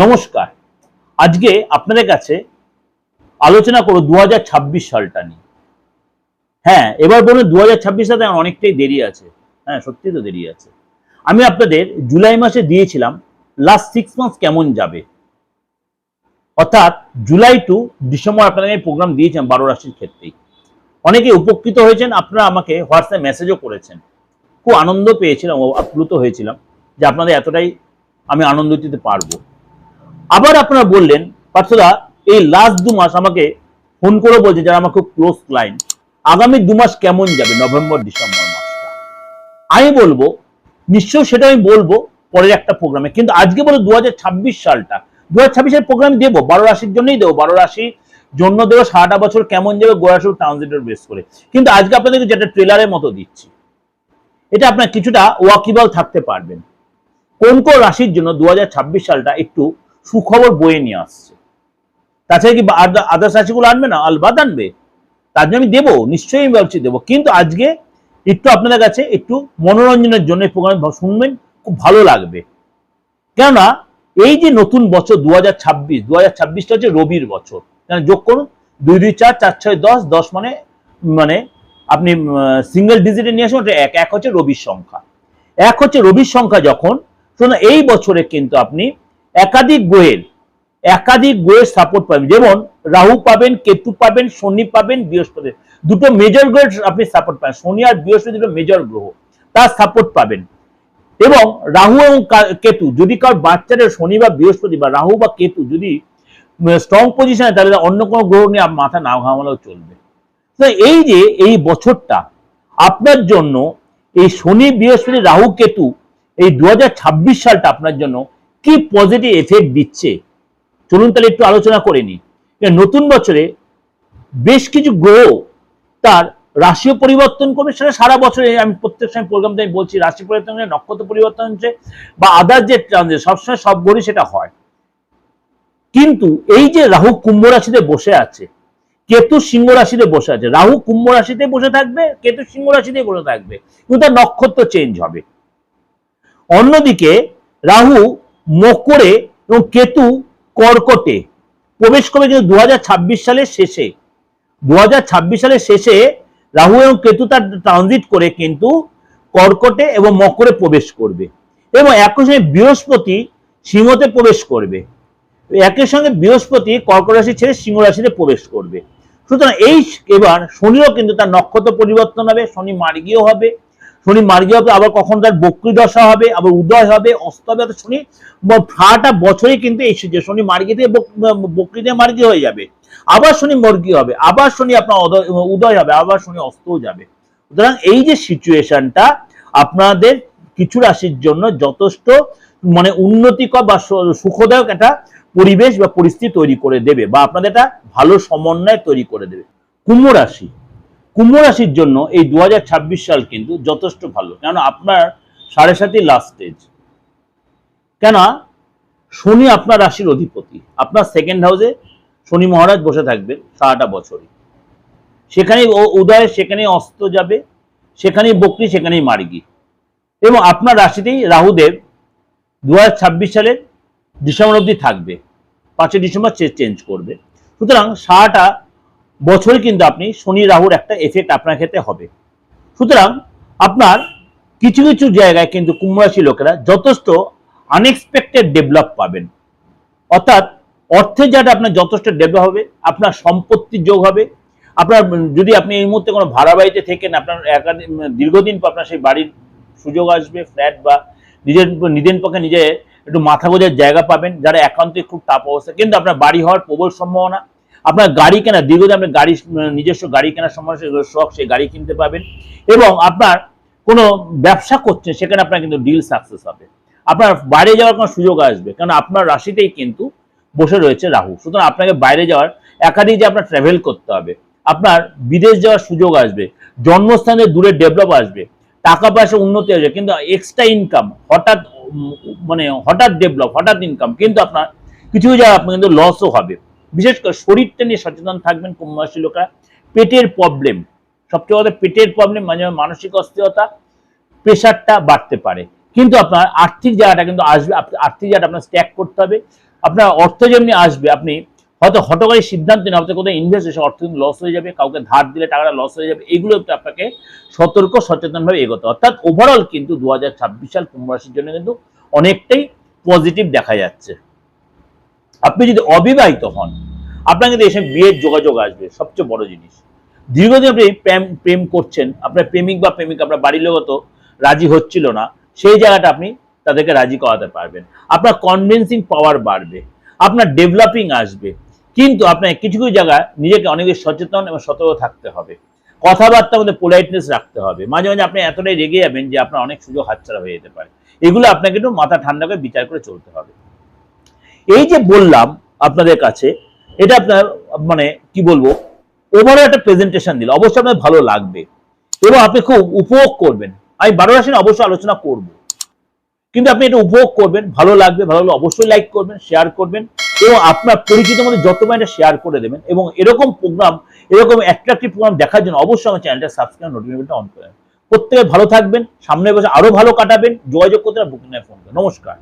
নমস্কার। আজকে আপনাদের কাছে আলোচনা করব দু সালটা নিয়ে। হ্যাঁ এবার বলুন দু হাজার ছাব্বিশ সালে অনেকটাই দেরি আছে। হ্যাঁ সত্যি তো দেরি আছে। আমি আপনাদের জুলাই মাসে দিয়েছিলাম লাস্ট সিক্স মান্থ কেমন যাবে? অর্থাৎ জুলাই টু ডিসেম্বর আপনাদের আমি প্রোগ্রাম দিয়েছিলাম বারো রাশির ক্ষেত্রেই। অনেকে উপকৃত হয়েছেন, আপনারা আমাকে হোয়াটসঅ্যাপ মেসেজও করেছেন। খুব আনন্দ পেয়েছিলাম আপ্লুত হয়েছিলাম যে আপনাদের এতটাই আমি আনন্দ দিতে পারব। আবার আপনারা বললেন পার্থদা এই লাস্ট দু মাস আমাকে ফোন করে বলছে যারা আমার খুব ক্লোজ ক্লায়েন্ট আগামী দু মাস কেমন যাবে নভেম্বর, ডিসেম্বর মাসটা? আমি বলব নিশ্চয় সেটা আমি বলব পরের একটা প্রোগ্রামে কিন্তু আজকে বলো দু সালটা। দু হাজার প্রোগ্রাম দেবো, বারো রাশির জন্যই দেবো, বারো রাশি জন্য দেবো, সারাটা বছর কেমন যাবে গোয়াশু ট্রানজিটের বেস করে। কিন্তু আজকে আপনাদেরকে যেটা ট্রেলারের মতো দিচ্ছি, এটা আপনার কিছুটা ওয়াকিবল থাকতে পারবেন। কোন কোন রাশির জন্য দু হাজার ছাব্বিশ সালটা একটু সুখবর বয়ে নিয়ে আসছে। তাছাড়া কি আদার্স রাশিগুলো আনবে না? আলবাদ আনবে? তার জন্য আমি দেবো, নিশ্চয়ই আমি ভাবছি দেবো। কিন্তু আজকে একটু আপনাদের কাছে একটু মনোরঞ্জনের জন্য এই প্রোগ্রাম শুনবেন, খুব ভালো লাগবে। কেননা এই যে নতুন বছর দু হাজার ছাব্বিশ দু হাজার ছাব্বিশটা হচ্ছে রবির বছর। কেন যোগ করুন, দুই দুই, চার চার, ছয়, দশ দশ মানে মানে আপনি সিঙ্গেল ডিজিটে নিয়ে আসুন, এক এক হচ্ছে রবির সংখ্যা। এক হচ্ছে রবির সংখ্যা যখন, শুনুন, এই বছরে কিন্তু আপনি একাধিক গ্রহের একাধিক গ্রহের সাপোর্ট পাবেন। যেমন রাহু পাবেন, কেতু পাবেন, শনি পাবেন, বৃহস্পতি। দুটো মেজর গ্রহের আপনি সাপোর্ট পাবেন। শনি আর বৃহস্পতি দুটো মেজর গ্রহ। তার সাপোর্ট পাবেন। এবং রাহু এবং কেতু, যদি কারোর বাচ্চাদের শনি বা বৃহস্পতি বা রাহু বা কেতু যদি স্ট্রং পজিশনে তাহলে অন্য কোনো গ্রহ নিয়ে মাথা না ঘামালেও চলবে। তো এই যে, এই বছরটা, আপনার জন্য এই শনি, বৃহস্পতি, রাহু, কেতু, এই দু হাজার ছাব্বিশ সালটা আপনার জন্য কি পজিটিভ এফেক্ট দিচ্ছে? চলুন তাহলে একটু আলোচনা করে নিই। নতুন বছরে বেশ কিছু গ্রহ তার রাশিও পরিবর্তন করবে, সেটা সারা বছরে আমি প্রত্যেক সময় প্রোগ্রামতে আমি বলছি, রাশি পরিবর্তন নক্ষত্র পরিবর্তন হচ্ছে, বা আদার যে ট্রানজিট সবসময় সব ঘড়ি সেটা হয়। কিন্তু এই যে রাহু কুম্ভ রাশিতে বসে আছে, কেতু সিংহ রাশিতে বসে আছে, রাহু কুম্ভ রাশিতে বসে থাকবে, কেতু সিংহ রাশিতে বসে থাকবে, কিন্তু তার নক্ষত্র চেঞ্জ হবে। অন্যদিকে রাহু মকরে এবং কেতু কর্কটে। প্রবেশ করবে কিন্তু দু হাজার ছাব্বিশ সালের শেষে। দু হাজার ছাব্বিশ সালের শেষে রাহু এবং কেতু তার ট্রানজিট করে কিন্তু কর্কটে এবং মকরে প্রবেশ করবে। এবং একই সঙ্গে বৃহস্পতি সিংহতে প্রবেশ করবে। একই সঙ্গে বৃহস্পতি কর্কট রাশি ছেড়ে সিংহ রাশিতে প্রবেশ করবে। সুতরাং এই এবার শনিও কিন্তু তার নক্ষত্র পরিবর্তন হবে, শনি মার্গীয় হবে। শনি মার্গীয় হবে, আবার কখন তার বক্রী দশা হবে, আবার উদয় হবে অস্ত হবে শনি সারাটা বছরই কিন্তু এই শনি মার্গী থেকে বক- দিয়ে মার্গী হয়ে যাবে। আবার শনি মর্গী হবে, আবার শনি আপনার উদয় হবে, আবার শনি অস্তও যাবে। সুতরাং এই যে সিচুয়েশনটা, আপনাদের কিছু রাশির জন্য যথেষ্ট মানে উন্নতিকর বা সুখদায়ক একটা পরিবেশ বা পরিস্থিতি তৈরি করে দেবে, বা আপনাদের একটা ভালো সমন্বয় তৈরি করে দেবে। কুম্ভ রাশি কুম্ভ রাশির জন্য এই দু হাজার ছাব্বিশ সাল কিন্তু যথেষ্ট ভালো। কেন আপনার সাড়ে সাতই লাস্ট স্টেজ কেন শনি আপনার রাশির অধিপতি। আপনার সেকেন্ড হাউসে শনি মহারাজ বসে থাকবেন সারাটা বছরই। সেখানে উদয়, সেখানেই অস্ত যাবে, সেখানেই বকরি, সেখানেই মার্গী। এবং আপনার রাশিতেই রাহুদেব দু সালের ডিসেম্বর অবধি থাকবে। পাঁচই ডিসেম্বর চেঞ্জ করবে। সুতরাং সারাটা বছরই কিন্তু আপনি শনি রাহুর একটা এফেক্ট আপনার ক্ষেত্রে হবে। সুতরাং আপনার কিছু কিছু জায়গায় কিন্তু কুম্ভ রাশি লোকেরা যথেষ্ট আনএক্সপেক্টেড ডেভেলপ পাবেন। অর্থাৎ অর্থের জায়গাটা আপনার যথেষ্ট ডেভেলপ হবে, আপনার সম্পত্তির যোগ হবে। আপনার যদি আপনি এই মুহূর্তে কোনো ভাড়া বাড়িতে থেকেন, আপনার দীর্ঘদিন পর আপনার সেই বাড়ির সুযোগ আসবে ফ্ল্যাট বা নিজের নিজের পক্ষে নিজে একটু মাথা গোজার জায়গা পাবেন, যারা একান্তই খুব তাপ অবস্থা, কিন্তু আপনার বাড়ি হওয়ার প্রবল সম্ভাবনা। আপনার গাড়ি কেনা দীর্ঘদিন আপনি গাড়ি নিজস্ব গাড়ি কেনার সময় শখ, সেই গাড়ি কিনতে পাবেন। এবং আপনার কোনো ব্যবসা করছেন, সেখানে আপনার কিন্তু ডিল সাকসেস হবে। আপনার বাইরে যাওয়ার কোনো সুযোগ আসবে, কারণ আপনার রাশিতেই কিন্তু বসে রয়েছে রাহু। সুতরাং আপনাকে বাইরে যাওয়ার একাধিক যে আপনার ট্রাভেল করতে হবে, আপনার বিদেশ যাওয়ার সুযোগ আসবে, জন্মস্থানে দূরে ডেভেলপ আসবে, টাকা পয়সা উন্নতি আসবে, কিন্তু এক্সট্রা ইনকাম হঠাৎ মানে হঠাৎ ডেভেলপ হঠাৎ ইনকাম কিন্তু আপনার কিছু কিছু জায়গায় আপনার কিন্তু লসও হবে। বিশেষ করে শরীরটা নিয়ে সচেতন থাকবেন কুম্ভ রাশির লোকেরা। পেটের প্রবলেম সবচেয়ে বড় পেটের প্রবলেম মাঝে মাঝে মানসিক অস্থিরতা প্রেশারটা বাড়তে পারে। কিন্তু আপনার আর্থিক জায়গাটা কিন্তু আসবে আর্থিক জায়গাটা আপনার স্ট্যাক করতে হবে। আপনার অর্থ যেমনি আসবে, আপনি হয়তো হটকারী সিদ্ধান্ত নেওয়া আপনার কোথাও ইনভেস্ট এসে অর্থ কিন্তু লস হয়ে যাবে, কাউকে ধার দিলে টাকাটা লস হয়ে যাবে, এগুলো একটু আপনাকে সতর্ক, সচেতনভাবে এগোতে অর্থাৎ ওভারঅল কিন্তু দু হাজার ছাব্বিশ সাল কুম্ভ রাশির জন্য কিন্তু অনেকটাই পজিটিভ দেখা যাচ্ছে। আপনি যদি অবিবাহিত হন, আপনার কিন্তু এসে বিয়ের যোগাযোগ আসবে, সবচেয়ে বড় জিনিস। দীর্ঘদিন আপনি প্রেম প্রেম করছেন, আপনার প্রেমিক বা প্রেমিক, আপনার বাড়ির লোক তো রাজি হচ্ছিল না, সেই জায়গাটা আপনি তাদেরকে রাজি করাতে পারবেন। আপনার কনভিন্সিং পাওয়ার বাড়বে, আপনার ডেভেলপিং আসবে। কিন্তু আপনার কিছু কিছু জায়গায় নিজেকে অনেক সচেতন এবং সতর্ক থাকতে হবে। কথাবার্তার মধ্যে পোলাইটনেস রাখতে হবে। মাঝে মাঝে আপনি এতটাই রেগে যাবেন যে আপনার অনেক সুযোগ হাতছাড়া হয়ে যেতে পারে। এগুলো আপনাকে একটু মাথা ঠান্ডা করে বিচার করে চলতে হবে। এই যে বললাম আপনাদের কাছে, এটা আপনার মানে কি বলব ওভারঅল একটা প্রেজেন্টেশন দিল। অবশ্যই আপনার ভালো লাগবে। এবং আপনি খুব উপভোগ করবেন। আমি বারো রাশি অবশ্যই আলোচনা করব। কিন্তু আপনি এটা উপভোগ করবেন, ভালো লাগবে, ভালো লাগলে অবশ্যই লাইক করবেন শেয়ার করবেন। এবং আপনার পরিচিত মধ্যে যত এটা শেয়ার করে দেবেন। এবং এরকম প্রোগ্রাম এরকম অ্যাট্রাকটিভ প্রোগ্রাম দেখার জন্য অবশ্যই আমার চ্যানেলটা সাবস্ক্রাইব নোটিফিকেশনটা অন করেন প্রত্যেকে ভালো থাকবেন সামনে বসে আরও ভালো কাটাবেন। যোগাযোগ করতে বুকিং ফোন নমস্কার।